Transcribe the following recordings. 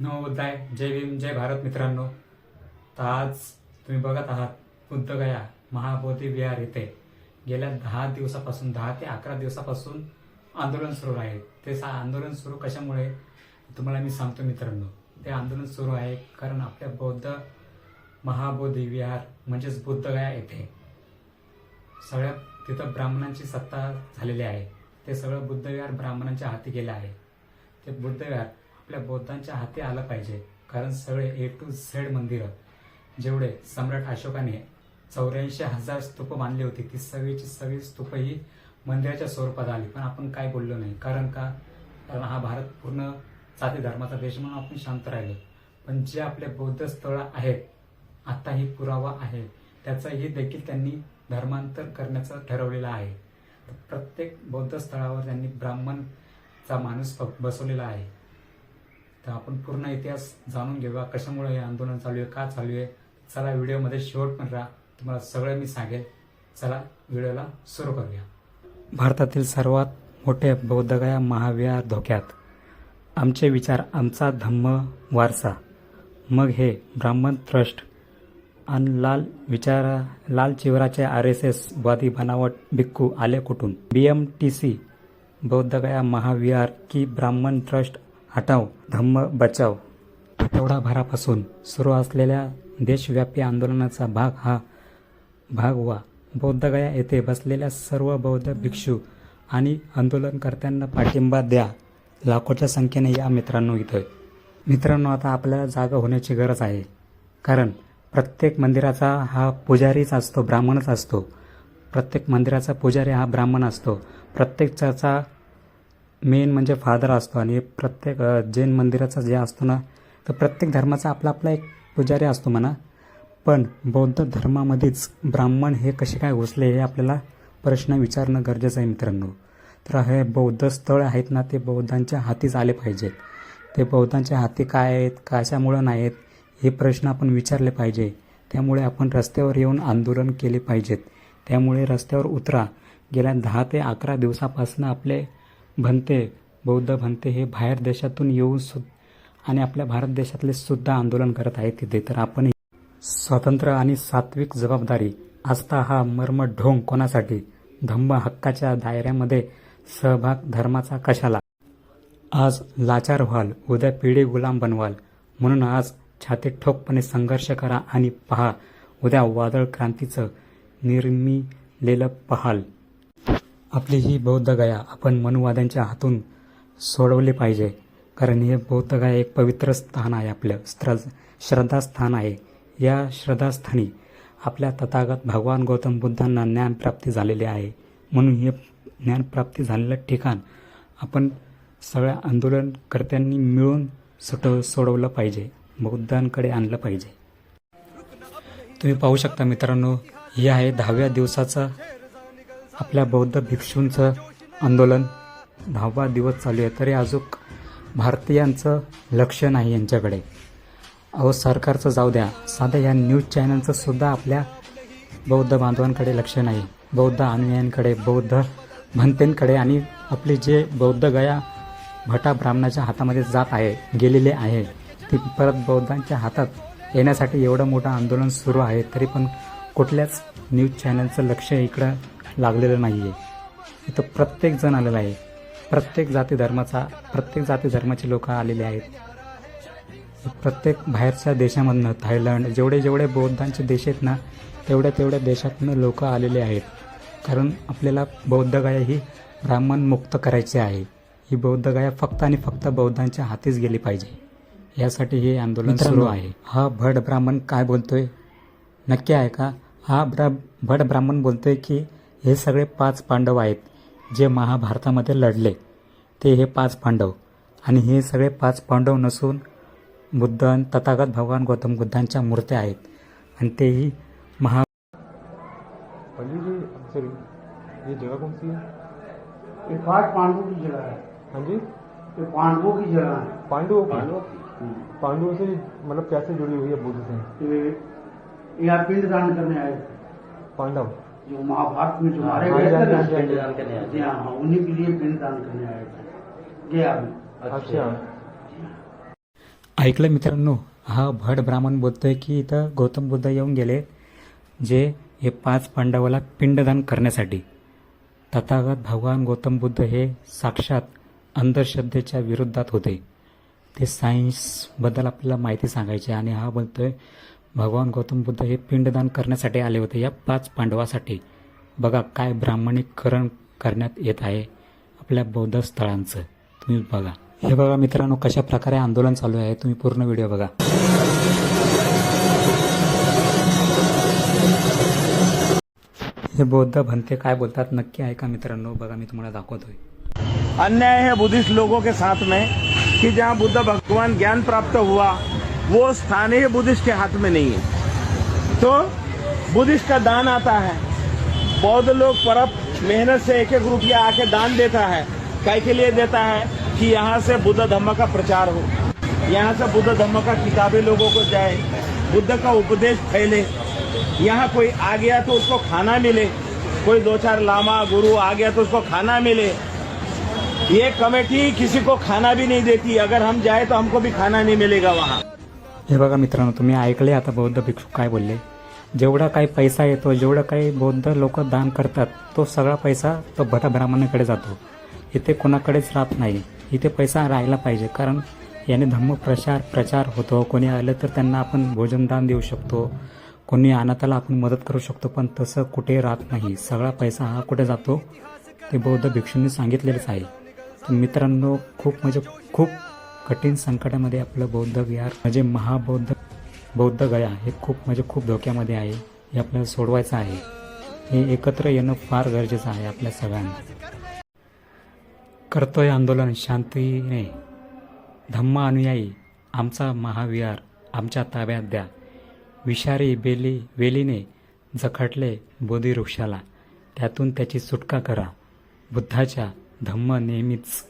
नवोदय जय भीम जय भारत मित्रांनो. तर आज तुम्ही बघत आहात बुद्धगया महाबोधी विहार येथे गेल्या दहा दिवसापासून दहा ते अकरा दिवसापासून आंदोलन सुरू आहे. ते सा आंदोलन सुरू कशामुळे? तुम्हाला मी सांगतो मित्रांनो. ते आंदोलन सुरू आहे कारण आपल्या बौद्ध महाबोधी विहार म्हणजेच बुद्धगया येथे सगळ्या तिथं ब्राह्मणांची सत्ता झालेली आहे. ते सगळं बुद्धविहार ब्राह्मणांच्या हाती गेलं आहे. ते बुद्धविहार आपल्या बौद्धांच्या हाती आलं पाहिजे. कारण सगळे ए टू झेड मंदिरं जेवढे सम्राट अशोकाने चौऱ्याऐंशी हजार स्तूप बांधली होती ती सगळीची सगळी स्तूप ही मंदिराच्या स्वरूपात आली. पण आपण काय बोललो नाही. कारण का? कारण हा भारत पूर्ण जाती धर्माचा देश म्हणून आपण शांत राहिलो. पण जे आपले बौद्ध स्थळं आहेत आताही पुरावा आहे त्याचाही देखील त्यांनी धर्मांतर करण्याचं ठरवलेलं आहे. तर प्रत्येक बौद्ध स्थळावर त्यांनी ब्राह्मणचा माणूस बसवलेला आहे. तर आपण पूर्ण इतिहास जाणून घेऊया कशामुळे हे आंदोलन चालू आहे का चालू आहे. चला व्हिडिओमध्ये शेवट पण राहा. तुम्हाला सगळं मी सांगेल. चला व्हिडिओला सुरू करूया. भारतातील सर्वात मोठे बौद्धगया महाविहार धोक्यात. आमचे विचार आमचा धम्म वारसा. मग हे ब्राह्मण ट्रस्ट आणि लाल विचारा लाल चिवराचे आर एस एस वादी बनावट भिक्खू आले कुठून? B M T C Bodhgaya Mahavihar की ब्राह्मण ट्रस्ट हटाव धम्म बचाव. आठवडाभरापासून सुरू असलेल्या देशव्यापी आंदोलनाचा भाग हा भाग व्हा. बौद्धगया येथे बसलेल्या सर्व बौद्ध भिक्षू आणि आंदोलनकर्त्यांना पाठिंबा द्या. लाखोच्या संख्येने या मित्रांनो इथं. मित्रांनो आता आपल्याला जागा होण्याची गरज आहे. कारण प्रत्येक मंदिराचा हा पुजारीच असतो ब्राह्मणच असतो. प्रत्येक मंदिराचा पुजारी हा ब्राह्मण असतो. प्रत्येक चर्चा मेन म्हणजे फादर असतो आणि प्रत्येक जैन मंदिराचा जे असतो ना तर प्रत्येक धर्माचा आपला आपला एक पुजारी असतो म्हणा. पण बौद्ध धर्मामध्येच ब्राह्मण हे कसे काय घुसले हे आपल्याला प्रश्न विचारणं गरजेचं आहे मित्रांनो. तर हे बौद्ध स्थळ आहेत ना ते बौद्धांच्या हातीच आले पाहिजेत. ते बौद्धांच्या हाती काय आहेत कशामुळं नाही आहेत हे प्रश्न आपण विचारले पाहिजे. त्यामुळे आपण रस्त्यावर येऊन आंदोलन केले पाहिजेत. त्यामुळे रस्त्यावर उतरा. गेल्या दहा ते अकरा दिवसापासून आपले भंते बौद्ध भंते हे बाहेर देशातून येऊन सु आणि आपल्या भारत देशातले सुद्धा आंदोलन करत आहेत तिथे. तर आपण स्वातंत्र्य आणि सात्विक जबाबदारी आस्था हा मर्म ढोंग कोणासाठी? धम्म हक्काच्या दायऱ्यामध्ये सहभाग धर्माचा कशाला? आज लाचार व्हाल उद्या पिढी गुलाम बनवाल. म्हणून आज छातीत ठोकपणे संघर्ष करा आणि पहा उद्या वादळ क्रांतीचं निर्मिलेलं पहाल. आपली ही बौद्ध गया आपण मनुवाद्यांच्या हातून सोडवली पाहिजे. कारण हे बौद्ध गया एक पवित्र स्थान आहे आपलं. स्त्र श्रद्धास्थान आहे. या श्रद्धास्थानी आपल्या तथागत भगवान गौतम बुद्धांना ज्ञानप्राप्ती झालेली आहे. म्हणून हे ज्ञानप्राप्ती झालेलं ठिकाण आपण सगळ्या आंदोलनकर्त्यांनी मिळून सुटव सोडवलं पाहिजे. बौद्धांकडे आणलं पाहिजे. तुम्ही पाहू शकता मित्रांनो हे आहे दहाव्या दिवसाचं आपल्या बौद्ध भिक्षूंचं आंदोलन. दहावा दिवस चालू आहे तरी अजून भारतीयांचं लक्ष नाही यांच्याकडे. अहो सरकारचं जाऊ द्या. साध्या या न्यूज चॅनलचं सुद्धा आपल्या बौद्ध बांधवांकडे लक्ष नाही. बौद्ध अनुयायांकडे बौद्ध भंतेंकडे आणि आपले जे बौद्ध गया भटा ब्राह्मणाच्या हातामध्ये जात आहे गेलेले आहे ती परत बौद्धांच्या हातात येण्यासाठी एवढं मोठं आंदोलन सुरू आहे तरी पण कुठल्याच न्यूज चॅनलचं लक्ष इकडं लागलेलं नाही आहे इथं प्रत्येक जण आलेला आहे. प्रत्येक जाती धर्माचा प्रत्येक जाती धर्माचे लोक आलेले आहेत. प्रत्येक बाहेरच्या देशामधनं थायलंड जेवढे जेवढे बौद्धांचे देश आहेत ना तेवढ्या तेवढ्या देशातनं लोक आलेले आहेत. कारण आपल्याला बौद्ध गाया ही ब्राह्मण मुक्त करायची आहे. ही बौद्ध गाया फक्त आणि फक्त बौद्धांच्या हातीच गेली पाहिजे. यासाठी हे आंदोलन सुरू आहे. हा भट ब्राह्मण काय बोलतोय? नक्की आहे का? हा ब्रा भट ब्राह्मण बोलतोय की हे सगळे पाच पांडव आहेत जे महाभारतामध्ये लढले. ते हे पाच पांडव. आणि हे सगळे पाच पांडव नसून बुद्ध आणि तथागत भगवान गौतम बुद्धांच्या मूर्त्या आहेत. आणि तेही महा सॉरी ये जगह कौन सी है ये पांच पांडवों की जगह है हाँ जी? ये पांडवों की जगह है पांडवों? की. पांडवों से मतलब कैसे जुड़ी हुई है बुद्ध से? ये यहाँ पिंड दान करने आए पांडव? जो महाभारत में जो मारे गए थे। जी हाँ। उन्हीं के लिए पिंड दान करने आए थे। गया में। अच्छा। ऐकलं मित्रांनो हा भट ब्राह्मण बोलतोय की इथं गौतम बुद्ध येऊन गेले जे हे पाच पांडवाला पिंडदान करण्यासाठी. तथागत भगवान गौतम बुद्ध हे साक्षात अंधश्रद्धेच्या विरोधात होते. ते सायन्सबद्दल आपल्याला माहिती सांगायचे आणि हा बोलतोय भगवान गौतम बुद्ध हे पिंडदान करण्यासाठी आले होते. या पाच पांडवासाठी बघा काय ब्राह्मणीकरण करण्यात येत आहे आपल्या बौद्ध स्थळांचं. तुम्ही बघा. हे बघा मित्रांनो कशा प्रकारे आंदोलन चालू आहे तुम्ही पूर्ण व्हिडिओ बघा. हे बौद्ध भंते काय बोलतात नक्की ऐका मित्रांनो बघा मी तुम्हाला दाखवतोय. अन्याय है बुद्धिस्ट लोगों के साथ में कि जहाँ बुद्ध भगवान ज्ञान प्राप्त हुआ वो स्थानीय बुद्धिस्ट के हाथ में नहीं है। तो बुद्धिस्ट का दान आता है। बौद्ध लोग परप मेहनत से एक एक रुपया आके दान देता है। काय के लिए देता है? कि यहाँ से बुद्ध धर्म का प्रचार हो। यहाँ से बुद्ध धर्म का किताबें लोगों को जाए। बुद्ध का उपदेश फैले। यहाँ कोई आ गया तो उसको खाना मिले। कोई दो चार लामा, गुरु आ गया तो उसको खाना मिले। ये कमेटी किसी को खाना भी नहीं देती। अगर हम जाए तो हमको भी खाना नहीं मिलेगा वहाँ। हे बघा मित्रांनो तुम्ही ऐकले आता बौद्ध भिक्षू काय बोलले? जेवढा काही पैसा येतो जेवढं काही बौद्ध लोक दान करतात तो सगळा पैसा तो भटा ब्राह्मणाकडे जातो. इथे कोणाकडेच राहत नाही. इथे पैसा राहायला पाहिजे कारण याने धम्म प्रचार प्रचार होतो. कोणी आलं तर त्यांना आपण भोजनदान देऊ शकतो. कोणी अनाथाला आपण मदत करू शकतो पण तसं कुठे राहत नाही. सगळा पैसा हा कुठे जातो? ते बौद्ध भिक्षूंनी सांगितलेलंच आहे. मित्रांनो खूप म्हणजे खूप कठीण संकटामध्ये आपलं बौद्ध विहार म्हणजे महाबौद्ध बौद्ध गया हे खूप म्हणजे खूप धोक्यामध्ये आहे हे आपल्याला सोडवायचं आहे. हे एकत्र येणं फार गरजेचं आहे आपल्या सगळ्यांना. करतोय आंदोलन शांतीने. धम्म अनुयायी आमचा महाविहार आमच्या ताब्यात द्या. विषारी बेली वेलीने जखटले बोधी वृक्षाला त्यातून त्याची सुटका करा. बुद्धाच्या धम्म नेहमीच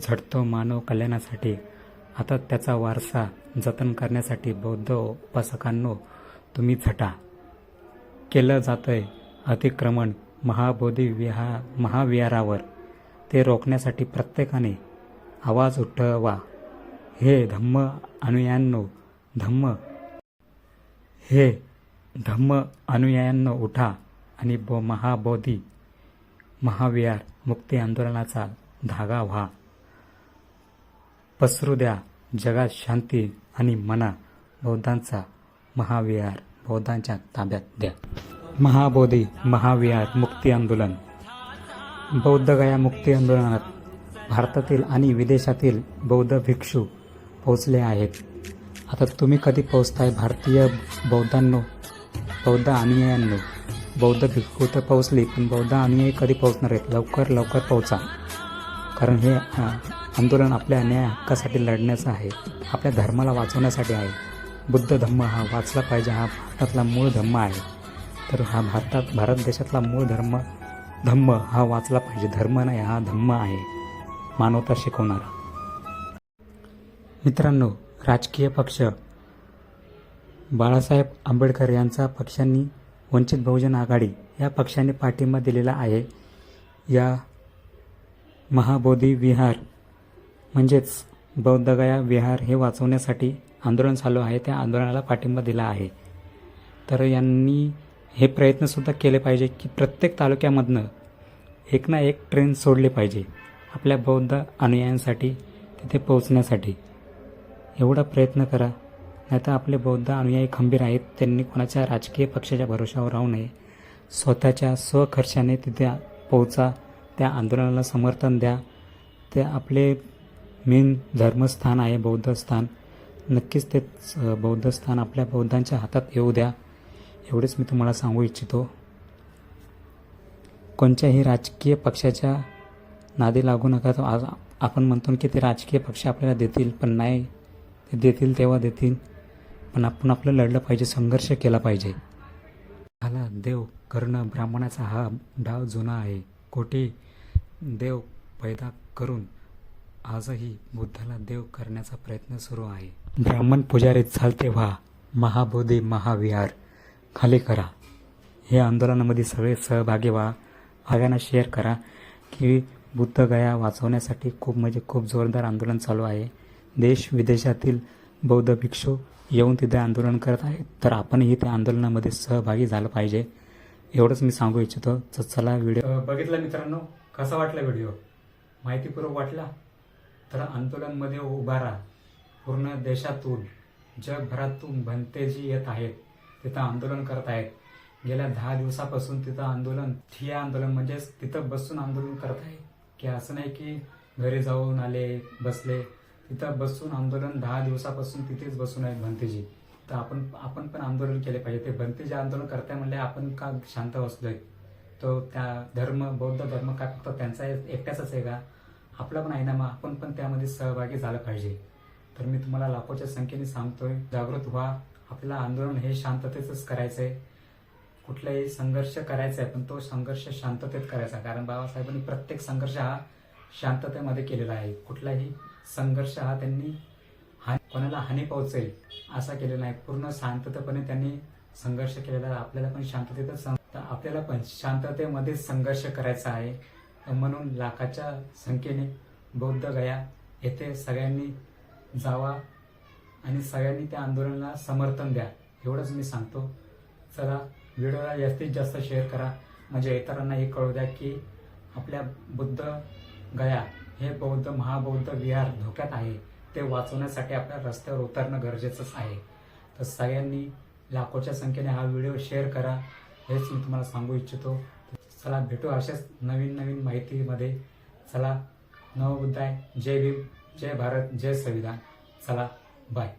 झडतो मानव कल्याणासाठी. आता त्याचा वारसा जतन करण्यासाठी बौद्ध उपासकांनो तुम्ही झटा. केलं जातंय अतिक्रमण महाबोधी विहा महाविहारावर. ते रोखण्यासाठी प्रत्येकाने आवाज उठवा. हे धम्म अनुयायांनो धम्म. हे धम्म अनुयायांनो उठा आणि बो महाबोधी महाविहार मुक्ती आंदोलनाचा धागा व्हा. पसरू द्या जगात शांती आणि मना बौद्धांचा महाविहार बौद्धांच्या ताब्यात द्या. महाबोधी महाविहार मुक्ती आंदोलन. बौद्धगया मुक्ती आंदोलनात भारतातील आणि विदेशातील बौद्ध भिक्षू पोहोचले आहेत. आता तुम्ही कधी पोहोचताय भारतीय बौद्धांनो? बौद्ध अनुयायांनो बौद्ध भिक्षू तर पोहोचली पण बौद्ध अनुयायी कधी पोहोचणार आहेत? लवकर लवकर पोहोचा. कारण हे आंदोलन आपल्या न्याय हक्कासाठी लढण्याचं आहे. आपल्या धर्माला वाचवण्यासाठी आहे. बुद्ध धम्म हा वाचला पाहिजे हा भारतातला मूळ धम्म आहे. तर हा भारतात भारत देशातला मूळ धर्म धम्म हा वाचला पाहिजे. धर्म नाही हा धम्म आहे. मानवता शिकवणारा. मित्रांनो राजकीय पक्ष बाळासाहेब आंबेडकर यांचा पक्षांनी वंचित बहुजन आघाडी या पक्षाने पाठिंबा दिलेला आहे. या महाबोधी विहार म्हणजेच बौद्धगया विहार हे वाचवण्यासाठी आंदोलन चालू आहे. त्या आंदोलनाला पाठिंबा दिला आहे. तर यांनी हे प्रयत्नसुद्धा केले पाहिजे की प्रत्येक तालुक्यामधनं एक ना एक ट्रेन सोडली पाहिजे आपल्या बौद्ध अनुयायांसाठी तिथे पोहोचण्यासाठी. एवढा प्रयत्न करा नाहीतर आपले बौद्ध अनुयायी खंबीर आहेत. त्यांनी कोणाच्या राजकीय पक्षाच्या भरोशावर राहू नये. स्वतःच्या स्वखर्चाने तिथे पोहोचा. त्या आंदोलनाला समर्थन द्या. ते आपले मेन धर्मस्थान आहे बौद्ध स्थान नक्कीच ते स- बौद्ध स्थान आपल्या बौद्धांच्या हातात येऊ द्या. एवढेच मी तुम्हाला सांगू इच्छितो. कोणत्याही राजकीय पक्षाच्या नादी लागू नका. तो आज आपण म्हणतो की ते राजकीय पक्ष आपल्याला देतील पण नाही. ते देतील तेव्हा देतील. पण आपण आपलं लढलं पाहिजे संघर्ष केला पाहिजे. झाला देव कर्ण ब्राह्मणाचा हा डाव जुना आहे. कोटी देव पैदा करून आजही बुद्धाला देव करण्याचा प्रयत्न सुरू आहे. ब्राह्मण पुजारी चालते व्हा महाबोधी महाविहार. खाली करा. हे आंदोलनामध्ये सगळे सहभागी व्हा. सगळ्यांना शेअर करा की बुद्धगया वाचवण्यासाठी खूप म्हणजे खूप जोरदार आंदोलन चालू आहे. देश विदेशातील बौद्ध भिक्षू येऊन तिथे आंदोलन करत आहेत. तर आपणही त्या आंदोलनामध्ये सहभागी झालं पाहिजे. एवढंच मी सांगू इच्छितो. तर चला व्हिडिओ बघितला मित्रांनो कसा वाटला व्हिडिओ माहितीपूर्वक वाटला? तर आंदोलनमध्ये उभा राहा. पूर्ण देशातून जगभरातून भंते जी येत आहेत तिथं आंदोलन करत आहेत. गेल्या दहा दिवसापासून तिथं आंदोलन ठिया आंदोलन म्हणजेच तिथं बसून आंदोलन करत आहे. की असं नाही की घरी जाऊन आले बसले. तिथं बसून आंदोलन दहा दिवसापासून तिथेच बसून आहेत भंतेजी. तर आपण आपण पण आंदोलन केले पाहिजे. ते भंतेजी आंदोलन करताय म्हणले आपण का शांत बसलोय? तो त्या धर्म बौद्ध धर्म काय फक्त त्यांचा एकट्याचाच आहे का? आपला पण आहे ना मग आपण पण त्यामध्ये सहभागी झालं पाहिजे. तर मी तुम्हाला लाखोच्या संख्येने सांगतोय जागृत व्हा. आपल्याला आंदोलन हे शांततेतच करायचंय. कुठलाही संघर्ष करायचा आहे पण तो संघर्ष शांततेत करायचा. कारण बाबासाहेबांनी प्रत्येक संघर्ष हा शांततेमध्ये केलेला आहे. कुठलाही संघर्ष हा त्यांनी कोणाला हानी पोहोचेल असा केलेला नाही. पूर्ण शांततेपणे त्यांनी संघर्ष केलेला आहे. आपल्याला पण शांततेतच आपल्याला पण शांततेमध्ये संघर्ष करायचा आहे. तर म्हणून लाखाच्या संख्येने बौद्ध गया येथे सगळ्यांनी जावा आणि सगळ्यांनी त्या आंदोलनाला समर्थन द्या. एवढंच मी सांगतो. चला व्हिडिओला जास्तीत जास्त शेअर करा. म्हणजे इतरांना हे कळू द्या की आपल्या बुद्ध गया हे बौद्ध महाबौद्ध विहार धोक्यात आहे. ते वाचवण्यासाठी आपल्या रस्त्यावर उतरणं गरजेचंच आहे. तर सगळ्यांनी लाखोच्या संख्येने हा व्हिडिओ शेअर करा. हेच मी तुम्हाला सांगू इच्छितो. चला भेटू अशाच नवीन नवीन माहितीमध्ये. चला नवबुद्धाय जय भीम जय भारत जय संविधान. चला बाय